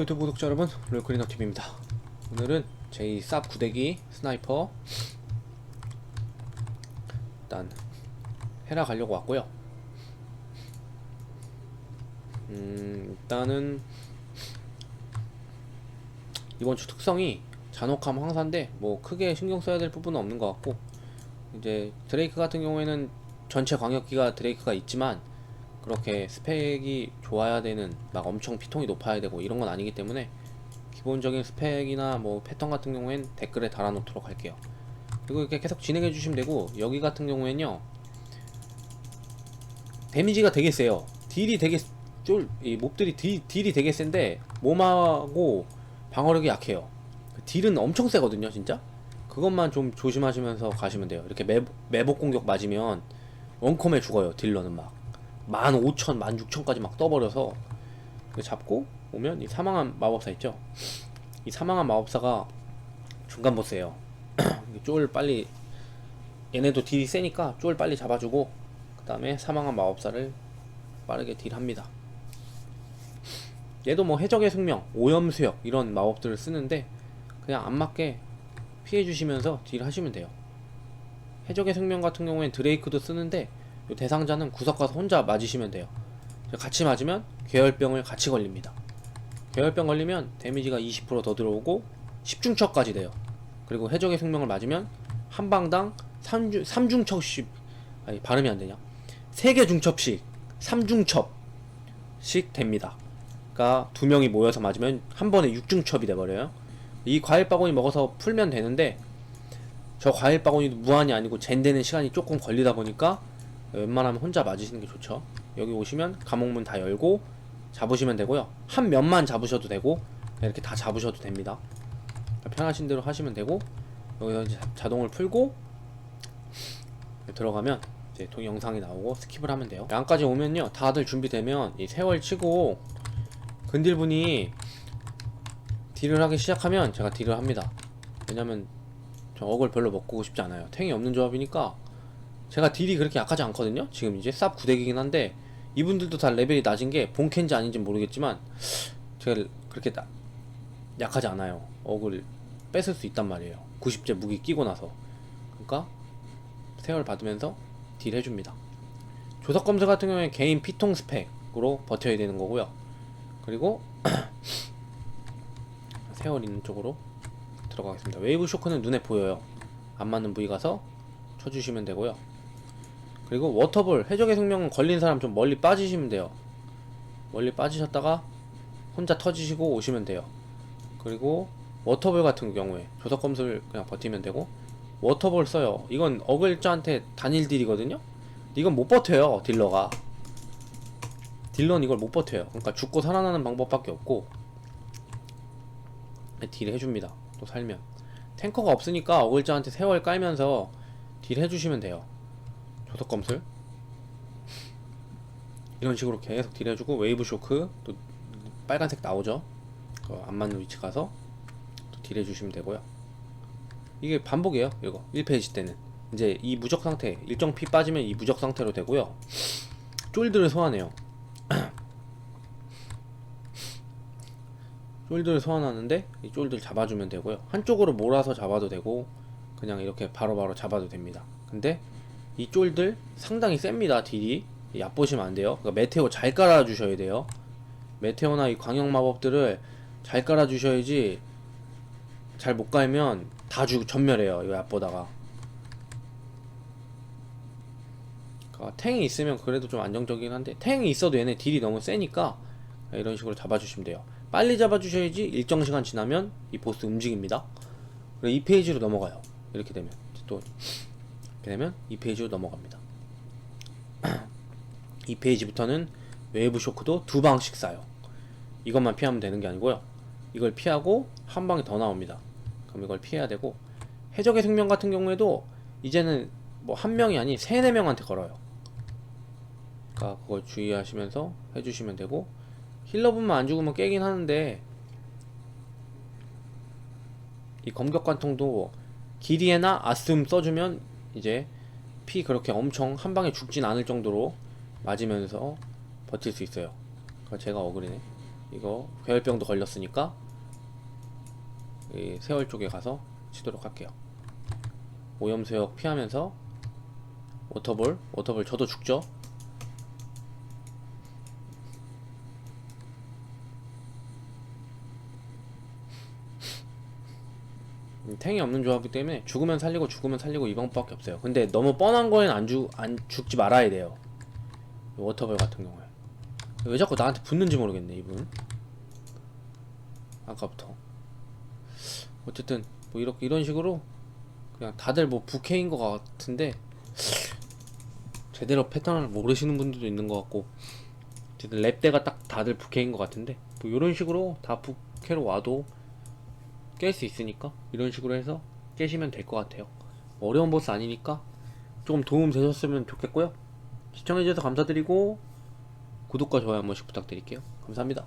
유튜브 구독자 여러분 롤코리너TV입니다. 오늘은 제2 쌉 구대기 스나이퍼 일단 헤라 가려고 왔고요. 음 일단은 이번 주 특성이 잔혹함 황사인데 뭐 크게 신경 써야 될 부분은 없는 것 같고 이제 드레이크 같은 경우에는 전체 광역기가 드레이크가 있지만 그렇게 스펙이 좋아야 되는 막 엄청 피통이 높아야 되고 이런 건 아니기 때문에 기본적인 스펙이나 뭐 패턴 같은 경우엔 댓글에 달아놓도록 할게요. 그리고 이렇게 계속 진행해 주시면 되고 여기 같은 경우엔요 데미지가 되게 세요. 딜이 되게 쫄 이 몹들이 딜, 딜이 되게 센데 몸하고 방어력이 약해요. 딜은 엄청 세거든요, 진짜. 그것만 좀 조심하시면서 가시면 돼요. 이렇게 매, 매복 공격 맞으면 원컴에 죽어요. 딜러는 막. 15,000, 16,000까지 막 떠버려서 이거 잡고 오면 이 사망한 마법사 있죠? 이 사망한 마법사가 중간 보스예요. 쫄 빨리 얘네도 딜이 세니까 쫄 빨리 잡아주고 그 다음에 사망한 마법사를 빠르게 딜합니다. 얘도 뭐 해적의 숙명, 오염수역 이런 마법들을 쓰는데 그냥 안 맞게 피해주시면서 딜하시면 돼요. 해적의 생명 같은 경우엔 드레이크도 쓰는데 요 대상자는 구석 가서 혼자 맞으시면 돼요. 같이 맞으면 괴혈병을 같이 걸립니다. 괴혈병 걸리면 데미지가 20%더 들어오고 10중첩까지 돼요. 그리고 해적의 생명을 맞으면 한 방당 3중, 3중첩씩 아니 발음이 안 되냐? 3개 중첩씩 3중첩씩 됩니다. 그러니까 두 명이 모여서 맞으면 한 번에 6중첩이 돼 버려요. 이 과일 바구니 먹어서 풀면 되는데 저 과일 바구니도 무한이 아니고 젠되는 시간이 조금 걸리다 보니까 웬만하면 혼자 맞으시는 게 좋죠. 여기 오시면 감옥문 다 열고 잡으시면 되고요. 한 면만 잡으셔도 되고 이렇게 다 잡으셔도 됩니다. 편하신 대로 하시면 되고 여기서 이제 자동을 풀고 들어가면 이제 동 영상이 나오고 스킵을 하면 돼요. 양까지 오면요. 다들 준비되면 이 세월 치고 근딜분이 딜을 하기 시작하면 제가 딜을 합니다. 왜냐면 저 억을 별로 먹고 싶지 않아요. 탱이 없는 조합이니까 제가 딜이 그렇게 약하지 않거든요. 지금 이제 쌉 9덱이긴 한데 이분들도 다 레벨이 낮은 게 본캔지 아닌지 모르겠지만 제가 그렇게 나, 약하지 않아요. 억을 뺏을 수 있단 말이에요. 90제 무기 끼고 나서 그러니까 세월 받으면서 딜 해줍니다. 조석 검사 같은 경우에 개인 피통 스펙으로 버텨야 되는 거고요. 그리고 세월 있는 쪽으로 들어가겠습니다. 웨이브 쇼크는 눈에 보여요. 안 맞는 부위 가서 쳐주시면 되고요. 그리고 워터볼 해적의 생명은 걸린 사람 좀 멀리 빠지시면 돼요. 멀리 빠지셨다가 혼자 터지시고 오시면 돼요. 그리고 워터볼 같은 경우에 조석 검술 그냥 버티면 되고 워터볼 써요. 이건 어글자한테 단일 딜이거든요. 이건 못 버텨요 딜러가. 딜러는 이걸 못 버텨요. 그러니까 죽고 살아나는 방법밖에 없고 딜 해줍니다. 또 살면 탱커가 없으니까 어글자한테 세월 깔면서 딜 해주시면 돼요. 조석 검술 이런 식으로 계속 딜 해주고 웨이브 쇼크 또 빨간색 나오죠. 그안 맞는 위치 가서 또 딜 해주시면 되고요. 이게 반복이에요. 이거 1페이지 때는 이제 이 무적 상태 일정 피 빠지면 이 무적 상태로 되고요. 쫄들을 소환해요. 쫄들을 소환하는데 이 쫄들 잡아주면 되고요. 한쪽으로 몰아서 잡아도 되고 그냥 이렇게 바로바로 잡아도 됩니다. 근데 이 쫄들 상당히 셉니다. 딜이 얕보시면 안 돼요. 그러니까 메테오 잘 깔아주셔야 돼요. 메테오나 이 광역 마법들을 잘 깔아주셔야지 잘 못 깔면 다 주, 전멸해요. 이거 얕보다가. 그러니까 탱이 있으면 그래도 좀 안정적이긴 한데 탱이 있어도 얘네 딜이 너무 세니까 이런 식으로 잡아주시면 돼요. 빨리 잡아주셔야지 일정 시간 지나면 이 보스 움직입니다. 그리고 이 페이지로 넘어가요. 이렇게 되면 또 되면 이 페이지로 넘어갑니다. 이 페이지부터는 웨이브 쇼크도 두 방씩 쏴요. 이것만 피하면 되는 게 아니고요. 이걸 피하고 한 방이 더 나옵니다. 그럼 이걸 피해야 되고 해적의 생명 같은 경우에도 이제는 뭐 한 명이 아닌 세네 명한테 걸어요. 그러니까 그걸 주의하시면서 해주시면 되고 힐러분만 안 죽으면 깨긴 하는데 이 검격관통도 기리에나 아슴 써주면 이제 피 그렇게 엄청 한 방에 죽진 않을 정도로 맞으면서 버틸 수 있어요. 그러니까 제가 억울이네. 이거 괴혈병도 걸렸으니까 이 세월 쪽에 가서 치도록 할게요. 오염수역 피하면서 워터볼, 워터볼 저도 죽죠. 탱이 없는 조합이기 때문에 죽으면 살리고 죽으면 살리고 이 방법밖에 없어요. 근데 너무 뻔한 거엔 안, 죽, 안 죽지 말아야 돼요. 이 워터볼 같은 경우에. 왜 자꾸 나한테 붙는지 모르겠네, 이분. 아까부터. 어쨌든, 뭐, 이렇게, 이런 식으로, 그냥 다들 뭐, 부캐인 것 같은데, 제대로 패턴을 모르시는 분들도 있는 것 같고, 어쨌든 랩대가 딱 다들 부캐인 것 같은데, 뭐, 이런 식으로 다 부캐로 와도 깰 수 있으니까, 이런 식으로 해서 깨시면 될 것 같아요. 뭐 어려운 보스 아니니까, 조금 도움 되셨으면 좋겠고요. 시청해주셔서 감사드리고, 구독과 좋아요 한 번씩 부탁드릴게요. 감사합니다.